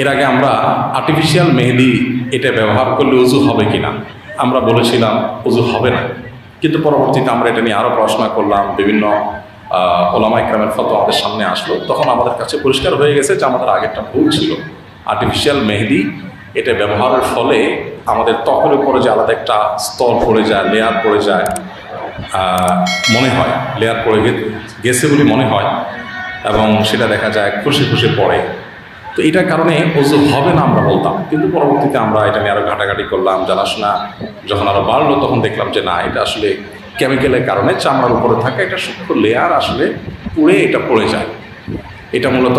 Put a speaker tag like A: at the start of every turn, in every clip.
A: এর আগে আমরা আর্টিফিশিয়াল মেহেদি এটা ব্যবহার করলে উজু হবে কিনা? আমরা বলেছিলাম উজু হবে না। কিন্তু পরবর্তীতে আমরা এটা নিয়ে আরও পড়াশোনা করলাম, বিভিন্ন ওলামা ইকরামের ফটো আমাদের সামনে আসলো। তখন আমাদের কাছে পরিষ্কার হয়ে গেছে যে আমাদের আগেরটা ভুল ছিল। আর্টিফিশিয়াল মেহেদি এটা ব্যবহারের ফলে আমাদের ত্বকের উপরে যে আলাদা একটা স্তর পড়ে যায় লেয়ার পড়ে যায় মনে হয় লেয়ার পড়ে গেছে বলে মনে হয়। এবং সেটা দেখা যায় খুশি খুশি পড়ে। তো এটার কারণে অজু হবে না আমরা বলতাম। কিন্তু পরবর্তীতে আমরা এটা নিয়ে আরও ঘাটাঘাটি করলাম, জানাশোনা যখন আরও বাড়লো তখন দেখলাম যে না, এটা আসলে কেমিক্যালের কারণে চামড়ার উপরে থাকা একটা সূক্ষ্ম লেয়ার আসলে পুড়ে এটা পড়ে যায়। এটা মূলত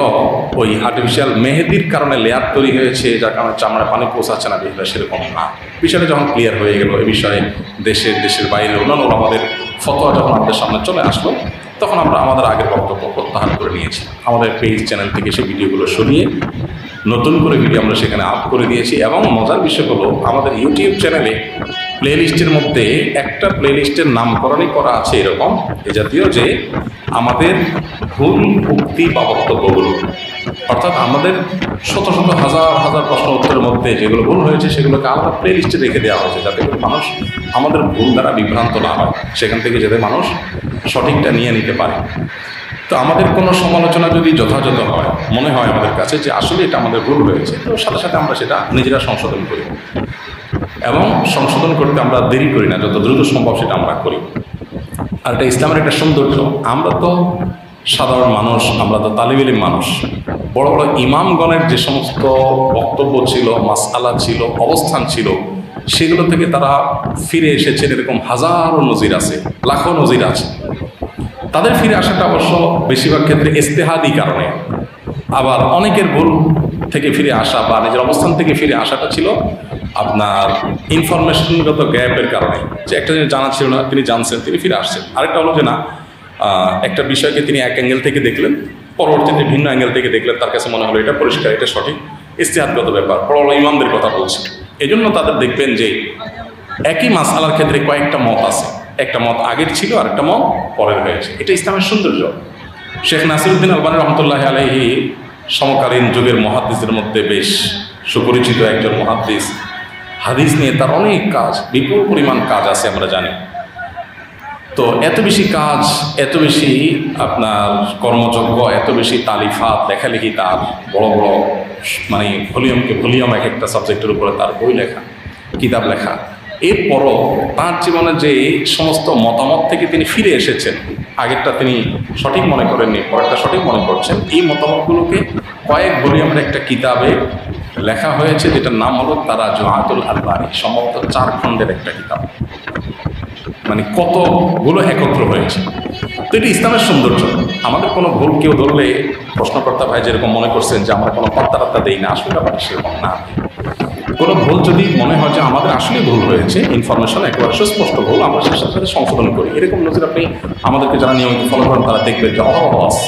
A: ওই আর্টিফিশিয়াল মেহেদির কারণে লেয়ার তৈরি হয়েছে, যার কারণে চামড়া পানি পৌঁছাচ্ছে না, বিষয়টা সেরকম না। বিষয়টা যখন ক্লিয়ার হয়ে গেল, এ বিষয়ে দেশের দেশের বাইরে অন্যান্য আমাদের ফতোয়া যখন আমাদের সামনে চলে আসলো তখন আমরা আমাদের আগের বক্তব্য প্রত্যাহার করে নিয়েছি। আমাদের পেজ চ্যানেল থেকে সেই ভিডিওগুলো সরিয়ে নতুন করে ভিডিও আমরা সেখানে আপ করে দিয়েছি এবং মজার বিষয় হলো আমাদের ইউটিউব চ্যানেলে প্লে লিস্টের মধ্যে একটা প্লে লিস্টের নামকরণই করা আছে এরকম। এ জাতীয় যে আমাদের ভুল উক্তি বা বক্তব্যগুলো। অর্থাৎ আমাদের শত শত হাজার হাজার প্রশ্ন উত্তরের মধ্যে যেগুলো ভুল হয়েছে সেগুলোকে আলাদা প্লে লিস্টে রেখে দেওয়া হয়েছে যাতে মানুষ আমাদের ভুল দ্বারা বিভ্রান্ত না হয়। সেখান থেকে যাতে মানুষ সঠিকটা নিয়ে নিতে পারে। তো আমাদের কোনো সমালোচনা যদি যথাযথ হয়, মনে হয় আমাদের কাছে যে আসলে এটা আমাদের ভুল হয়েছে, তো সাথে সাথে আমরা সেটা নিজেরা সংশোধন করি। এবং সংশোধন করতে আমরা দেরি করি না, যত দ্রুত সম্ভব সেটা আমরা করি। আর এটা ইসলামের একটা সৌন্দর্য। আমরা তো সাধারণ মানুষ, আমরা তো তালিবিলিম মানুষ। বড় বড় ইমামগণের যে সমস্ত বক্তব্য ছিল মাসালা ছিল, অবস্থান ছিল, সেগুলো থেকে তারা ফিরে এসেছেন, এরকম হাজারো নজির আছে, লাখো নজির আছে। তাদের ফিরে আসাটা অবশ্য বেশিরভাগ ক্ষেত্রে ইস্তেহাদি কারণে। আবার অনেকের ভুল থেকে ফিরে আসা বা নিজের অবস্থান থেকে ফিরে আসাটা ছিল আপনার ইনফরমেশনগত গ্যাপের কারণে। যে একটা জিনিস জানা ছিল না, তিনি জানছেন, তিনি ফিরে আসছেন। আরেকটা হলো যে না একটা বিষয়কে তিনি এক অ্যাঙ্গেল থেকে দেখলেন, পরবর্তীতে ভিন্ন অ্যাঙ্গেল থেকে দেখলেন, তার কাছে মনে হলো এটা পরিষ্কার, এটা সঠিক, ইস্তেহাদগত ব্যাপার। বড় বড় ইমামদের কথা বলছে এই জন্য তাদের দেখবেন যে একই মাসালার ক্ষেত্রে কয়েকটা মত আছে। একটা মত আগের ছিল আর একটা মত পরের হয়েছে। এটা ইসলামের সৌন্দর্য। শেখ নাসিরুদ্দিন আলবানী রহমতুল্লাহ আলহি সমকালীন যুগের মহাদিসদের মধ্যে বেশ সুপরিচিত একজন মহাদিস হাদিস নিয়ে তার অনেক কাজ, বিপুল পরিমাণ কাজ আছে আমরা জানি। তো এত বেশি কাজ, এত বেশি আপনার কর্মযজ্ঞ, এত বেশি তালিফাত, লেখালেখি তার বড় বড় মানে ভলিউমকে, ভলিউম এক একটা সাবজেক্টের উপরে তার বই লেখা, কিতাব লেখা। এরপরও তার জীবনে যে সমস্ত মতামত থেকে তিনি ফিরে এসেছেন, আগেরটা তিনি সঠিক মনে করেননি, পরেরটা সঠিক মনে করছেন, এই মতামতগুলোকে কয়েক ভলিউমের একটা কিতাবে লেখা হয়েছে, যেটার নাম হলো তারা জোহাতুল আলবানি সম্ভবত চার খণ্ডের একটা কিতাব। মানে কতগুলো একত্র হয়েছে। তো এটি ইসলামের সৌন্দর্য। আমাদের কোনো ভুল কেউ ধরলে প্রশ্নকর্তা ভাই যেরকম মনে করছেন যে আমরা কোনো পাত্তা দেই না, আসলে ব্যাপারটা সেরকম না। কোনো ভুল যদি মনে হয় যে আমাদের আসলে ভুল হয়েছে ইনফরমেশন একেবারে সুস্পষ্ট ভুল, আমরা সেটার সাথে সংশোধন করি। এরকম নজির আপনি আমাদেরকে যারা নিয়মিত ফলো করেন, তারা দেখবেন যে আছে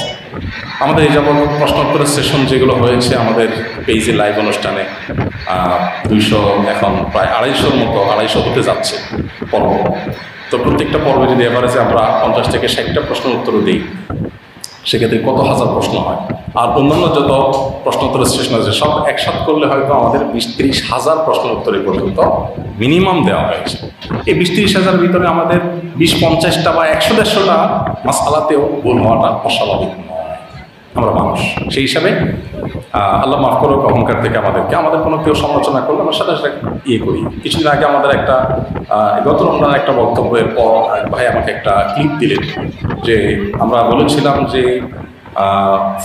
A: আমাদের এই যেমন প্রশ্নোত্তরের সেশন যেগুলো হয়েছে আমাদের পেজে লাইভ অনুষ্ঠানে দুইশো এখন প্রায় আড়াইশোর মতো, আড়াইশো হতে যাচ্ছে পর্ব। তো প্রত্যেকটা পর্বে যদি এভারেজে আমরা পঞ্চাশ থেকে ষাটটা প্রশ্ন উত্তর দিই সেক্ষেত্রে কত হাজার প্রশ্ন হয়? আর অন্যান্য যত প্রশ্নোত্তরের স্টেশন হয়েছে সব একসাথ করলে হয়তো আমাদের বিশ হাজার প্রশ্ন উত্তরে পর্যন্ত মিনিমাম দেওয়া হয়েছে। এই বিশ তিরিশ হাজার ভিতরে আমাদের বিশ পঞ্চাশটা বা একশো দেড়শোটা মাসালাতেও ভুল হওয়াটা অস্বাভাবিক নয়। আমরা মানুষ। সেই হিসাবে আল্লাহ মাফ করো অহংকার থেকে আমাদেরকে, আমাদের কোনো কেউ সমালোচনা করলে আমরা সাথে সাথে ইয়ে করি। কিছুদিন আগে আমাদের একটা গত রমজানের একটা বক্তব্যের পর ভাই আমাকে একটা ক্লিপ দিলেন যে আমরা বলেছিলাম যে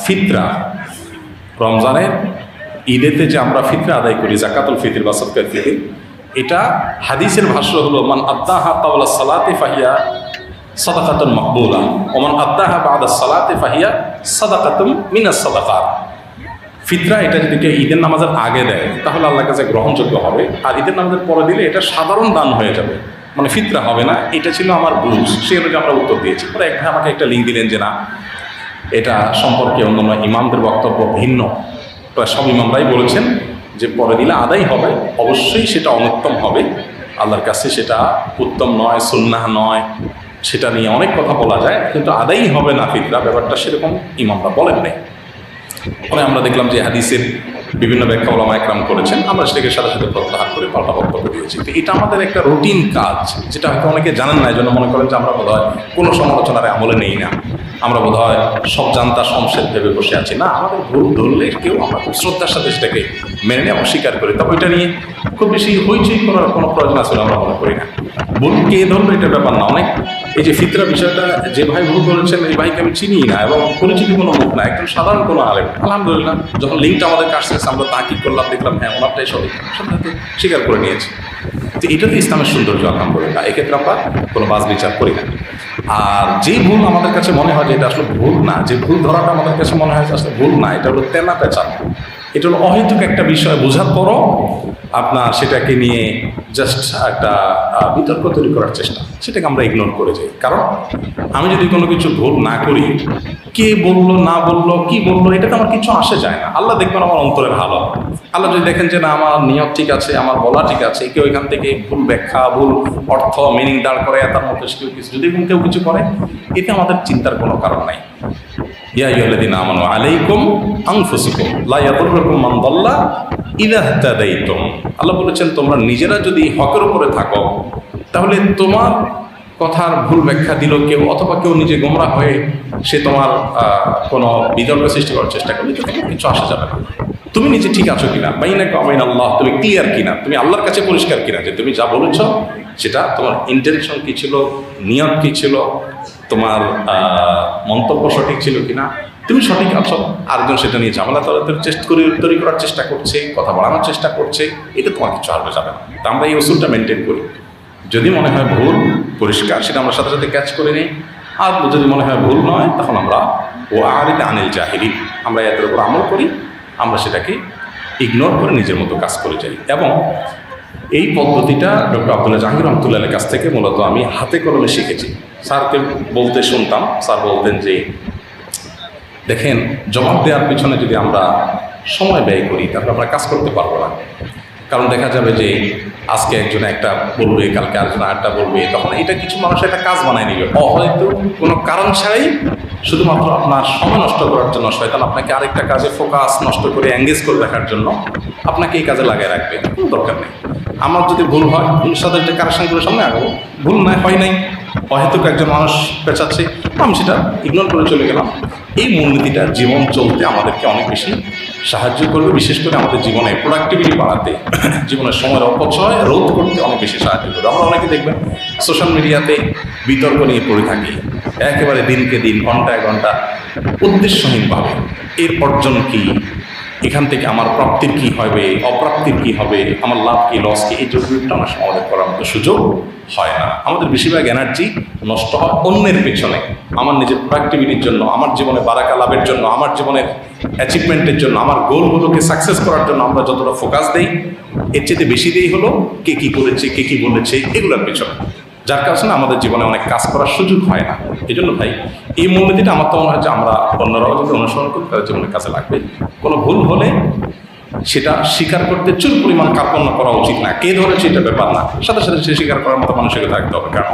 A: ফিতরা রমজানের ঈদেতে যে আমরা ফিতরা আদায় করি, জাকাতুল ফিতির বা সদকার ফিতির, এটা হাদিসের ভাষ্য হলো, মান আত্মাহা তাওলা সালাতে ফাহিয়া সাদাকাতুন মকবুলা। ওমান আত্মাহা বাদা সালাতে ফাহিয়া সাদাকাতুম মিনাস সাদাকাত। ফিতরা এটা যদি কেউ ঈদের নামাজের আগে দেয়, তাহলে আল্লাহর কাছে গ্রহণযোগ্য হবে। আর ঈদের নামাজের পরে দিলে এটা সাধারণ দান হয়ে যাবে। মানে ফিতরা হবে না, এটা ছিল আমার বুঝ। সে অনুযায়ী আমরা উত্তর দিয়েছি। পরে এক ভাই আমাকে একটা লিঙ্ক দিলেন যে না, এটা সম্পর্কে অন্যান্য ইমামদের বক্তব্য ভিন্ন। প্রায় সব ইমামরাই বলেছেন যে পরে দিলে আদায় হবে, অবশ্যই সেটা অনুত্তম হবে। আল্লাহর কাছে সেটা উত্তম নয়, সুন্নাহ নয়। সেটা নিয়ে অনেক কথা বলা যায়, কিন্তু আদায়ই হবে না ফিতরা। ব্যাপারটা সেরকম ইমামরা বলেন নাই। পরে আমরা দেখলাম যে হাদিসের বিভিন্ন ব্যাখ্যা ওলামা একরাম করেছেন, আমরা সেটাকে সাথে সাথে প্রত্যাহার করে পাল্টা বক্তব্য দিয়েছি। তো এটা আমাদের একটা রুটিন কাজ, যেটা হয়তো অনেকে জানেন না এই জন্য মনে করেন যে আমরা বোধ হয় কোনো সমালোচনার আমলে নেই না। আমরা বোধ হয় সব জানতা সংসদ ভেবে বসে আছি। না, আমাদের ভুল ধরলে কেউ আমরা খুব শ্রদ্ধার সাথে সেটাকে মেনে আমরা স্বীকার করি। তবে এটা নিয়ে খুব বেশি হইচই করার কোনো প্রয়োজন আছে আমরা মনে করি না। ভুল কে ধরলো এটা ব্যাপার না। অনেক এই যে ফিতরা বিষয়টা, যে ভাই ভুল করেছেন, এই ভাইকে আমি চিনি না এবং পরিচিত কোনো মুখ না একদম সাধারণ কোনো আলেম। আলহামদুলিল্লাহ, যখন লিঙ্কটা আমাদের কাছে আমরা তাকিদ করলাম, দেখলাম হ্যাঁ ওনারটাই সাথে সাথে স্বীকার করে নিয়েছি। তো এটা তো ইসলামের সৌন্দর্য, আলহামদুলিল্লাহ। এক্ষেত্রে আমরা কোনো বাস বিচার করি না। আর যে ভুল আমাদের কাছে মনে হয় যে এটা আসলে ভুল না, যে ভুল ধরাটা আমাদের কাছে মনে হয় আসলে ভুল না, এটা হলো তেনা পেঁচা এটা হলো অহেতুক একটা বিষয় বোঝার পরও আপনার সেটাকে নিয়ে জাস্ট একটা বিতর্ক তৈরি করার চেষ্টা। সেটাকে আমরা ইগনোর করে যাই। কারণ আমি যদি কোনো কিছু ভুল না করি, কে বলল, না বলল, কি বলল, এটাতে আমার কিছু আসে যায় না। আল্লাহ দেখবেন আমার অন্তরে ভালো। আল্লাহ যদি দেখেন যে, না, আমার নিয়ত ঠিক আছে, আমার বলা ঠিক আছে, কেউ এখান থেকে ভুল ব্যাখ্যা, ভুল অর্থ মিনিং দাঁড় করে তার মধ্যে কেউ কিছু, যদি কেউ কিছু করে, এতে আমাদের চিন্তার কোনো কারণ নাই। আল্লাহ বলেছেন, তোমরা নিজেরা যদি হকের উপরে থাকো, তাহলে তোমার কথার ভুল ব্যাখ্যা দিল কেউ, অথবা কেউ নিজে গোমরা হয়ে সে তোমার কোনো বিতর্ক সৃষ্টি করার চেষ্টা করলে তো কিছু আসা যাবে না। তুমি নিজে ঠিক আছো কিনা? বাইনা কামাইন আল্লাহ তুমি ক্লিয়ার কিনা? তুমি আল্লাহর কাছে পরিষ্কার কিনা? যে তুমি যা বলেছ, সেটা তোমার ইন্টেনশন কী ছিল, নিয়ত কী ছিল তোমার মন্তব্য সঠিক ছিল কিনা? তুমি সঠিক আছো। আরেকজন সেটা নিয়ে ঝামেলা চেষ্টা করে তৈরি করার চেষ্টা করছে, কথা বাড়ানোর চেষ্টা করছে, এটা তোমার কিছু আসবে যাবে না। তা আমরা এই ওষুধটা মেনটেন করি। যদি মনে হয় ভুল, পরিষ্কার, সেটা আমরা সাথে সাথে ক্যাচ করে নিই। আর যদি মনে হয় ভুল নয়, তখন আমরা ও আর আরিতে আনিল জাহিরি আমরা এদের উপর আমল করি, আমরা সেটাকে ইগনোর করে নিজের মতো কাজ করে যাই। এবং এই পদ্ধতিটা ডক্টর আবদুল্লাহ জাহাঙ্গীর রহমতুল্লাহের কাছ থেকে মূলত আমি হাতে কলমে শিখেছি। স্যারকে বলতে শুনতাম। স্যার বলতেন যে, দেখেন, জবাব দেওয়ার পিছনে যদি আমরা সময় ব্যয় করি, তাহলে আমরা কাজ করতে পারব না। কারণ দেখা যাবে যে, আজকে একজন একটা বলবে, কালকে আরেকজন আরেকটা বলবে, তখন এটা কিছু মানুষ একটা কাজ বানায় নিবে অহয়তো কোনো কারণ ছাড়াই শুধুমাত্র আপনার সময় নষ্ট করার জন্য, শয়তান আপনাকে আরেকটা কাজে ফোকাস নষ্ট করে এঙ্গেজ করে রাখার জন্য আপনাকে এই কাজে লাগিয়ে রাখবে, কোনো দরকার নেই। আমার যদি ভুল হয় ভুলের সাথে একটা কারেকশন করে সামনে আগাবো। ভুল নাই, হয় নাই, অহেতুক একজন মানুষ পেঁচাচ্ছে, আমি সেটা ইগনোর করে চলে গেলাম। এই মূলনীতিটা জীবন চলতে আমাদেরকে অনেক বেশি সাহায্য করবে, বিশেষ করে আমাদের জীবনে প্রোডাক্টিভিটি বাড়াতে জীবনের সময়ের অপচয়, রোধ করতে অনেক বেশি সাহায্য করবে। আমরা অনেকে দেখবেন সোশ্যাল মিডিয়াতে বিতর্ক নিয়ে পড়ে থাকি। একেবারে দিনকে দিন, ঘন্টায় ঘণ্টা উদ্দেশ্যহীনভাবে এর অর্জন কি? এখান থেকে আমার প্রাপ্তির কি হবে? অপ্রাপ্তির কি হবে? আমার লাভ কি লস কি? এই জরুরিটা আমার আমাদের করার মতো সুযোগ হয় না। আমাদের বেশিরভাগ এনার্জি নষ্ট হয় অন্যের পেছনে। আমার নিজের প্রোডাক্টিভিটির জন্য, আমার জীবনে বারাকা লাভের জন্য, আমার জীবনের অ্যাচিভমেন্টের জন্য, আমার গোলগুলোকে সাকসেস করার জন্য আমরা যতটা ফোকাস দেই, এর চেয়ে বেশি দেই হলো কে কি করেছে, কে কি বলেছে, এগুলোর পেছনে। যার কারণে আমাদের জীবনে অনেক কাজ করার সুযোগ হয় না। এই জন্য ভাই, এই মূলনীতিটা আমার তো মনে হয় যে আমরা অন্যরাও যদি অনুসরণ করি, তাদের জীবনে কাজে লাগবে। কোনো ভুল হলে সেটা স্বীকার করতে চুর পরিমাণ কার্পণ্য করা উচিত না। কে ধরেছে এটা ব্যাপার না। সাথে সাথে সে স্বীকার করার মতো মানুষকে থাকতে হবে। কারণ